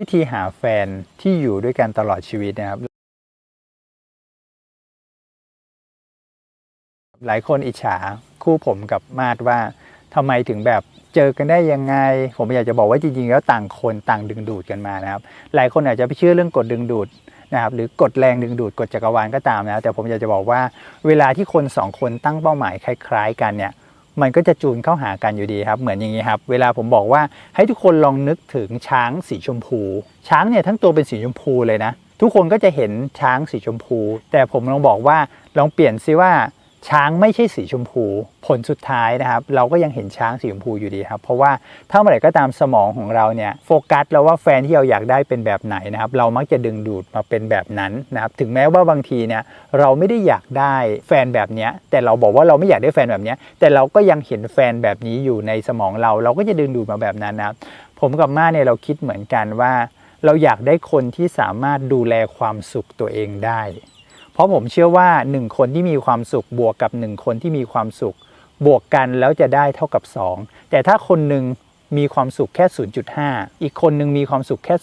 วิธีหาแฟนที่อยู่ด้วยกันตลอดชีวิตนะครับ หลายคนอิจฉาคู่ผมกับมาดว่าทำไมถึงแบบเจอกันได้ยังไง ผมอยากจะบอกว่าจริงๆ แล้วต่างคนต่างดึงดูดกันมานะครับ หลายคนอาจจะไปเชื่อเรื่องกฎดึงดูดนะครับหรือกฎแรงดึงดูดกฎจักรวาลก็ตามนะแต่ผมอยากจะบอกว่าเวลาที่คนสองคนตั้งเป้าหมายคล้าย ๆ กันเนี่ย มันก็จะจูนเข้าหากันอยู่ดีครับ เหมือนอย่างนี้ครับ เวลาผมบอกว่าให้ทุกคนลองนึกถึงช้างสีชมพู ช้างเนี่ยทั้งตัวเป็นสีชมพูเลยนะ ทุกคนก็จะเห็นช้างสีชมพู แต่ผมลองบอกว่าลองเปลี่ยนซิว่า ช้างไม่ใช่สีชมพู ผลสุดท้ายนะครับ เราก็ยังเห็นช้างสีชมพูอยู่ดีครับ เพราะว่าถ้าเมื่อไหร่ก็ตามสมองของเราเนี่ยโฟกัสแล้วว่าแฟนที่เราอยากได้เป็นแบบไหนนะครับ เรามักจะดึงดูดมาเป็นแบบนั้นนะครับ ถึงแม้ว่าบางทีเนี่ยเราไม่ได้อยากได้แฟนแบบเนี้ยแต่เราบอกว่าเราไม่อยากได้แฟนแบบเนี้ยแต่เราก็ยังเห็นแฟนแบบนี้อยู่ในสมองเรา เราก็จะดึงดูดมาแบบนั้นนะครับ ผมกับม่าเนี่ยเราคิดเหมือนกันว่า เราอยากได้คนที่สามารถดูแลความสุขตัวเองได้ เพราะผมเชื่อว่าหนึ่งคนที่มีความสุขบวกกับหนึ่งคนที่มีความสุข บวกกันแล้วจะได้เท่ากับ 2 แต่ถ้าคนหนึ่งมีความสุขแค่ 0.5 อีกคนหนึ่งมีความสุขแค่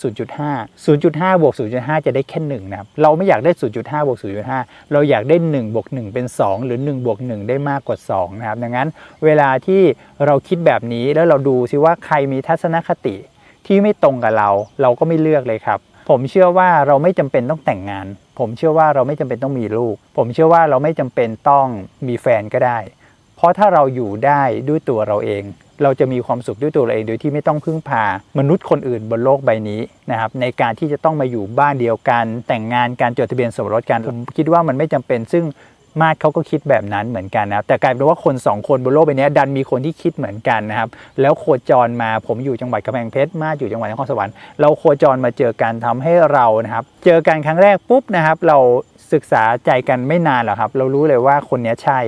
0.5 0.5 บวก 0.5 จะได้แค่1นะครับ เราไม่อยากได้ 0.5 บวก 0.5 เราอยากได้ 1 บวก 1 เป็น 2 หรือ 1 บวก 1 ได้มากกว่า 2 นะครับ ดังนั้นเวลาที่เราคิดแบบนี้แล้วเราดูซิว่าใครมีทัศนคติที่ไม่ตรงกับเรา เราก็ไม่เลือกเลยครับ ผมเชื่อว่าเราไม่จำเป็นต้องแต่งงาน ผมเชื่อว่าเราไม่จำเป็นต้องมีลูก ผมเชื่อว่าเราไม่จำเป็นต้องมีแฟนก็ได้ เพราะถ้าเราอยู่ได้ด้วยตัวเราเอง เราจะมีความสุขด้วยตัวเราเองโดยที่ไม่ต้องพึ่งพา มนุษย์คนอื่นบนโลกใบนี้นะครับในการที่จะต้องมาอยู่บ้านเดียวกันแต่งงานการจดทะเบียนสมรสกันผมคิดว่ามันไม่จำเป็นซึ่ง มาดเขาก็คิดแบบนั้นเหมือนกันนะครับ แต่กลายเป็นว่าคนสองคนบนโลกใบนี้ดันมีคนที่คิดเหมือนกันนะครับ แล้วโคจรมาผมอยู่จังหวัดกำแพงเพชรมาดอยู่จังหวัดนครสวรรค์เราโคจรมาเจอกันทำให้เรานะครับ เจอกันครั้งแรกปุ๊บนะครับ เราศึกษาใจกันไม่นานหรอกครับ เรารู้เลยว่าคนนี้ใช่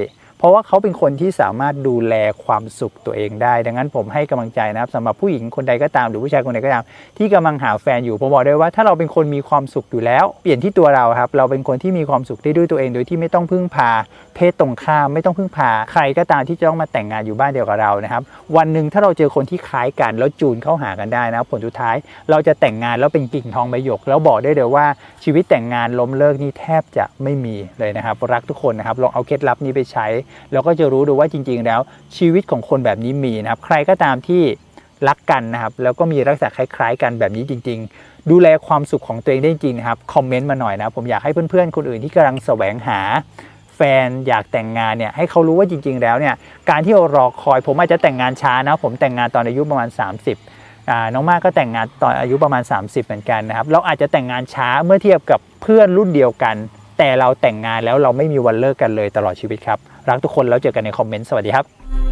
ราะว่าเขาเป็นคนที่สามารถดูแลความสุขตัวเองได้ ดังนั้นผมให้กำลังใจนะครับสำหรับผู้หญิงคนใดก็ตามหรือผู้ชายคนใดก็ตาม ที่กำลังหาแฟนอยู่ผมบอกได้ว่าถ้าเราเป็นคนมีความสุขอยู่แล้ว เปลี่ยนที่ตัวเราครับเราเป็นคนที่มีความสุขได้ด้วยตัวเอง โดยที่ไม่ต้องพึ่งพา เพศตรงข้ามไม่ต้องพึ่งพา ใครก็ตามที่จะต้องมาแต่งงานอยู่บ้านเดียวกับเรานะครับ วันหนึ่งถ้าเราเจอคนที่คล้ายกัน แล้วจูนเข้าหากันได้นะครับผลสุดท้าย เราจะแต่งงานแล้วเป็นกิ่งทองใบหยก แล้วบอกได้เลยว่าชีวิตแต่งงานล้มเลิกนี่แทบจะไม่มีเลยนะครับรักทุกคนนะครับลองเอาเคล็ดลับนี้ไปใช้แล้วก็จะรู้ดูว่าจริง ๆ แล้ว ชีวิตของคนแบบนี้มีนะครับ ใครก็ตามที่รักกันนะครับ แล้วก็มีลักษณะคล้าย ๆ กันแบบนี้จริง ๆ ดูแลความสุขของตัวเองได้จริงนะครับคอมเมนต์มาหน่อยนะผมอยากให้เพื่อนๆคนอื่นที่กำลังแสวงหาแฟนอยากแต่งงานเนี่ยให้เขารู้ว่าจริง ๆ แล้วเนี่ยการที่เรารอคอยผมอาจจะแต่งงานช้านะผมแต่งงานตอนอายุประมาณ 30อ่าน้องมากก็แต่งงานตอนอายุประมาณ 30 เหมือนกันนะครับเราอาจจะแต่งงานช้าเมื่อเทียบกับเพื่อนรุ่นเดียวกัน แต่เราแต่งงานแล้วเราไม่มีวันเลิกกันเลยตลอดชีวิตครับ รักทุกคนแล้วเจอกันในคอมเมนต์สวัสดีครับ